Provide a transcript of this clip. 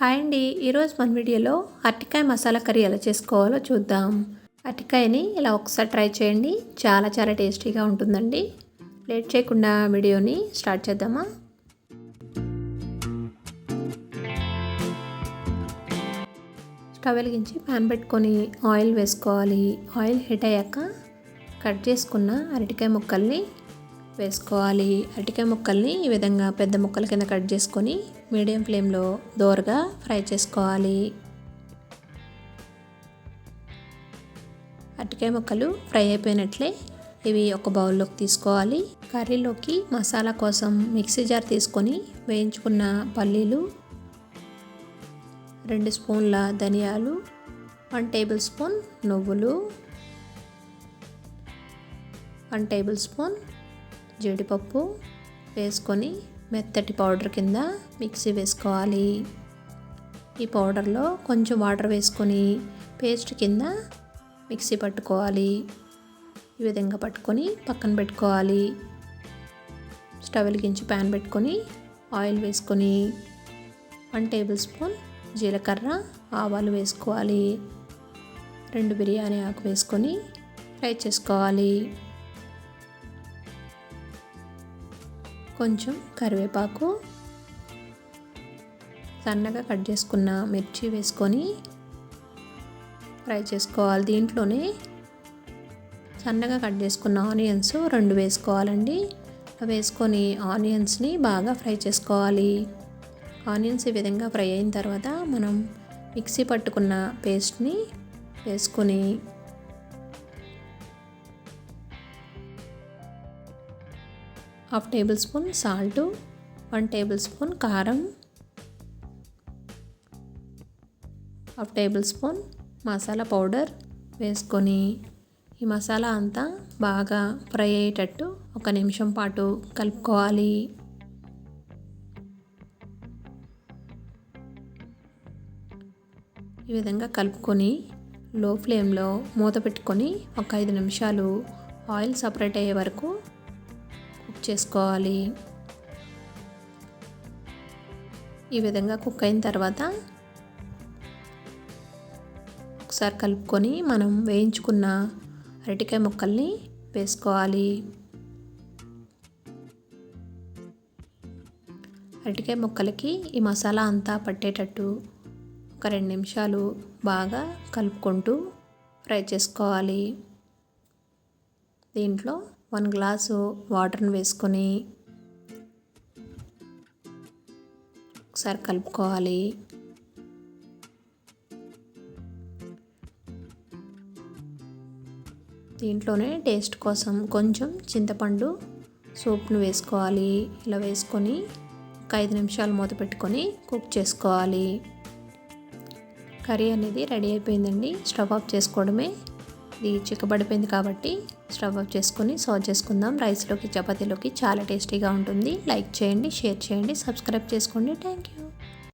Hi అండి. ఈరోజు మన వీడియోలో అరటికాయ మసాలా కర్రీ ఎలా చేసుకోవాలో చూద్దాం. అరటికాయని ఇలా ఒకసారి ట్రై చేయండి. చాలా చాలా టేస్టీగా ఉంటుందండి. లేట్ చేయకుండా వీడియోని స్టార్ట్ చేద్దామా? స్టవ్ వెలిగించి ప్యాన్ పెట్టుకొని ఆయిల్ వేసుకోవాలి. ఆయిల్ హీట్ అయ్యాక కట్ చేసుకున్న అరటికాయ ముక్కల్ని వేసుకోవాలి. అరటికాయ ముక్కల్ని ఈ విధంగా పెద్ద ముక్కల కింద కట్ చేసుకొని మీడియం ఫ్లేమ్లో దోరగా ఫ్రై చేసుకోవాలి. అరటికాయ ముక్కలు ఫ్రై అయిపోయినట్లే ఇవి ఒక బౌల్లోకి తీసుకోవాలి. కర్రీలోకి మసాలా కోసం మిక్సీ జార్ తీసుకొని వేయించుకున్న పల్లీలు రెండు స్పూన్ల ధనియాలు వన్ టేబుల్ స్పూన్ నువ్వులు వన్ టేబుల్ స్పూన్ జీడిపప్పు వేసుకొని మెత్తటి పౌడర్ కింద మిక్సీ వేసుకోవాలి. ఈ పౌడర్లో కొంచెం వాటర్ వేసుకొని పేస్ట్ కింద మిక్సీ పట్టుకోవాలి. ఈ విధంగా పట్టుకొని పక్కన పెట్టుకోవాలి. స్టవ్ వెలిగించి ప్యాన్ పెట్టుకొని ఆయిల్ వేసుకొని వన్ టేబుల్ స్పూన్ జీలకర్ర ఆవాలు వేసుకోవాలి. రెండు బిర్యానీ ఆకు వేసుకొని ఫ్రై చేసుకోవాలి. కొంచెం కరివేపాకు సన్నగా కట్ చేసుకున్న మిర్చి వేసుకొని ఫ్రై చేసుకోవాలి. దీంట్లోనే సన్నగా కట్ చేసుకున్న ఆనియన్స్ రెండు వేసుకోవాలండి. వేసుకొని ఆనియన్స్ని బాగా ఫ్రై చేసుకోవాలి. ఆనియన్స్ ఈ విధంగా ఫ్రై అయిన తర్వాత మనం మిక్సీ పట్టుకున్న పేస్ట్ని వేసుకొని half tablespoon salt one tablespoon కారం half tablespoon masala powder వేసుకొని ఈ మసాలా అంతా బాగా ఫ్రై అయ్యేటట్టు ఒక నిమిషం పాటు కలుపుకోవాలి. ఈ విధంగా కలుపుకొని లో ఫ్లేమ్లో మూత పెట్టుకొని ఒక ఐదు నిమిషాలు ఆయిల్ సపరేట్ అయ్యే వరకు చేసుకోవాలి. ఈ విధంగా కుక్ అయిన తర్వాత ఒకసారి కలుపుకొని మనం వేయించుకున్న అరటికాయ ముక్కల్ని వేసుకోవాలి. అరటికాయ ముక్కలకి ఈ మసాలా అంతా పట్టేటట్టు ఒక రెండు నిమిషాలు బాగా కలుపుకుంటూ ఫ్రై చేసుకోవాలి. దీంట్లో వన్ గ్లాసు వాటర్ని వేసుకొని ఒకసారి కలుపుకోవాలి. దీంట్లోనే టేస్ట్ కోసం కొంచెం చింతపండు సూప్ను వేసుకోవాలి. ఇలా వేసుకొని ఒక ఐదు నిమిషాలు మూత పెట్టుకొని కుక్ చేసుకోవాలి. కర్రీ అనేది రెడీ అయిపోయిందండి. స్టవ్ ఆఫ్ చేసుకోవడమే. ఇది చిక్కబడిపోయింది కాబట్టి స్టవ్ ఆఫ్ చేసుకొని సర్వ్ చేసుకుందాం. రైస్లోకి చపాతీలోకి చాలా టేస్టీగా ఉంటుంది. లైక్ చేయండి షేర్ చేయండి సబ్స్క్రైబ్ చేసుకోండి. Thank you.